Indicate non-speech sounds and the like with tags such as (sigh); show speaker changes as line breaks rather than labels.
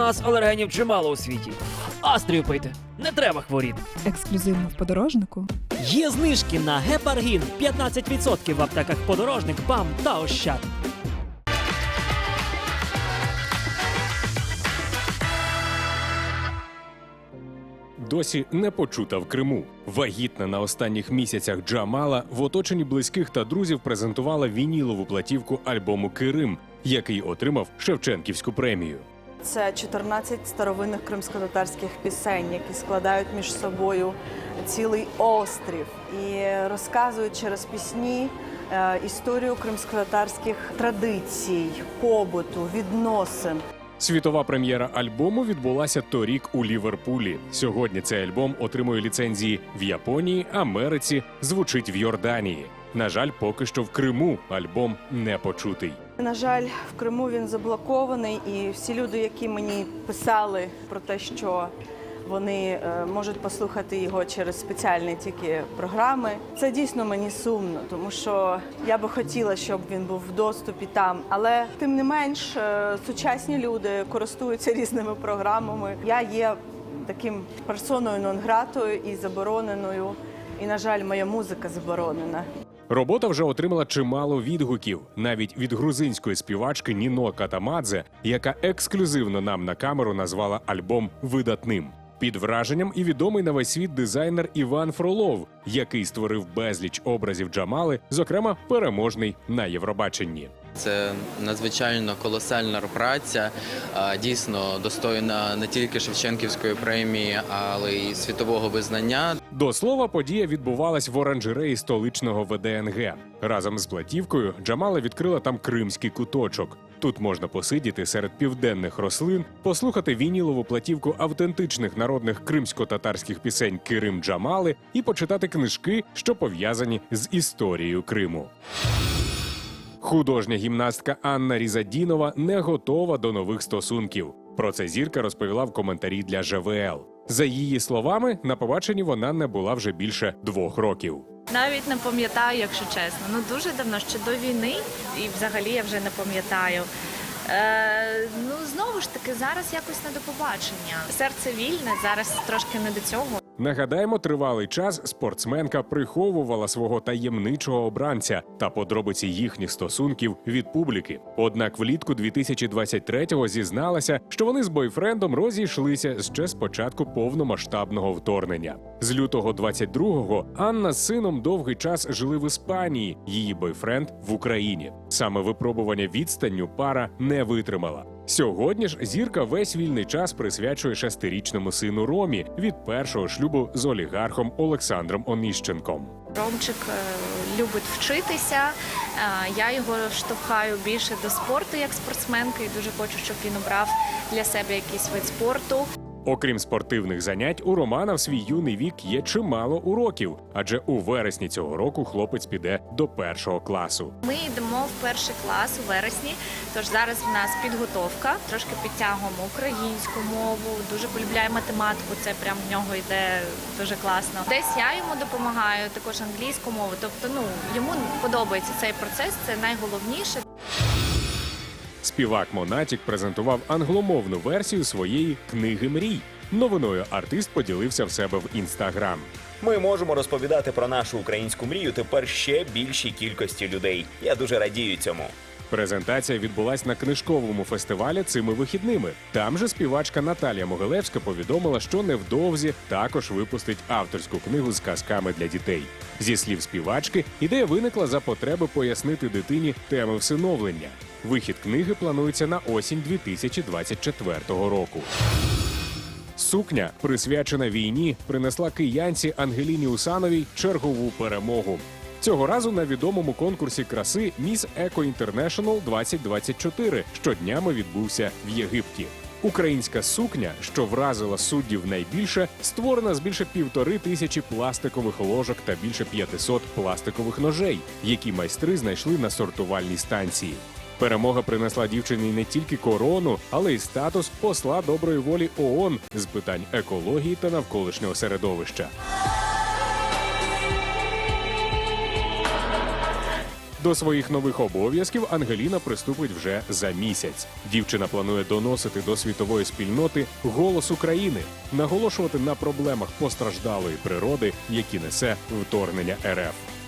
нас алергенів чимало у світі. Астрію пийте, не треба хворіти.
Ексклюзивно в подорожнику.
Є знижки на гепаргін 15% в аптеках подорожник, БАМ та Ощад.
Досі не почута в Криму. Вагітна на останніх місяцях Джамала в оточенні близьких та друзів презентувала вінілову платівку альбому Кирим, який отримав Шевченківську премію.
Це 14 старовинних кримсько-татарських пісень, які складають між собою цілий острів і розказують через пісні е, історію кримсько-татарських традицій, побуту, відносин.
Світова прем'єра альбому відбулася торік у Ліверпулі. Сьогодні цей альбом отримує ліцензії в Японії, Америці, звучить в Йорданії. На жаль, поки що в Криму альбом не почутий.
На жаль, в Криму він заблокований, і всі люди, які мені писали про те, що вони е, можуть послухати його через спеціальні тільки програми. Це дійсно мені сумно, тому що я би хотіла, щоб він був в доступі там. Але тим не менш, е, сучасні люди користуються (laughs) різними програмами. Я є таким персоною нон-гратою і забороненою. І, на жаль, моя музика заборонена.
Робота вже отримала чимало відгуків, навіть від грузинської співачки Ніно Катамадзе, яка ексклюзивно нам на камеру назвала альбом видатним. Під враженням і відомий на весь світ дизайнер Іван Фролов, який створив безліч образів Джамали, зокрема переможний на Євробаченні.
Це надзвичайно колосальна праця, дійсно достойна не тільки Шевченківської премії, але й світового визнання.
До слова, подія відбувалась в оранжереї столичного ВДНГ. Разом з платівкою Джамала відкрила там кримський куточок. Тут можна посидіти серед південних рослин, послухати вінілову платівку автентичних народних кримсько-татарських пісень Кирим Джамали і почитати книжки, що пов'язані з історією Криму. Художня гімнастка Анна Різадінова не готова до нових стосунків. Про це зірка розповіла в коментарі для ЖВЛ. За її словами, на побаченні вона не була вже більше двох років.
Навіть не пам'ятаю, якщо чесно. Ну дуже давно ще до війни, і взагалі я вже не пам'ятаю. Е, ну знову ж таки, зараз якось не до побачення. Серце вільне, зараз трошки не до цього.
Нагадаємо, тривалий час спортсменка приховувала свого таємничого обранця та подробиці їхніх стосунків від публіки. Однак влітку 2023-го зізналася, що вони з бойфрендом розійшлися ще з початку повномасштабного вторгнення. З лютого 22-го Анна з сином довгий час жили в Іспанії, її бойфренд в Україні. Саме випробування відстанню пара не витримала. Сьогодні ж зірка весь вільний час присвячує шестирічному сину Ромі від першого шлюбу з олігархом Олександром Оніщенком.
Ромчик е, любить вчитися. Е, я його штовхаю більше до спорту як спортсменка, і дуже хочу, щоб він обрав для себе якийсь вид спорту.
Окрім спортивних занять, у Романа в свій юний вік є чимало уроків, адже у вересні цього року хлопець піде до першого класу.
Ми йдемо в перший клас у вересні. Тож зараз в нас підготовка. Трошки підтягуємо українську мову. Дуже полюбляє математику. Це прям в нього йде дуже класно. Десь я йому допомагаю, також англійську мову. Тобто, ну йому подобається цей процес. Це найголовніше.
Співак Монатік презентував англомовну версію своєї книги мрій. Новиною артист поділився в себе в інстаграм.
Ми можемо розповідати про нашу українську мрію тепер ще більшій кількості людей. Я дуже радію цьому.
Презентація відбулась на книжковому фестивалі цими вихідними. Там же співачка Наталія Могилевська повідомила, що невдовзі також випустить авторську книгу з казками для дітей. Зі слів співачки, ідея виникла за потреби пояснити дитині теми всиновлення. Вихід книги планується на осінь 2024 року. Сукня, присвячена війні, принесла киянці Ангеліні Усановій чергову перемогу. Цього разу на відомому конкурсі краси Міс Еко Інтернешнл 2024, що днями відбувся в Єгипті. Українська сукня, що вразила суддів найбільше, створена з більше півтори тисячі пластикових ложок та більше 500 пластикових ножей, які майстри знайшли на сортувальній станції. Перемога принесла дівчині не тільки корону, але й статус посла доброї волі ООН з питань екології та навколишнього середовища. До своїх нових обов'язків Ангеліна приступить вже за місяць. Дівчина планує доносити до світової спільноти голос України, наголошувати на проблемах постраждалої природи, які несе вторгнення РФ.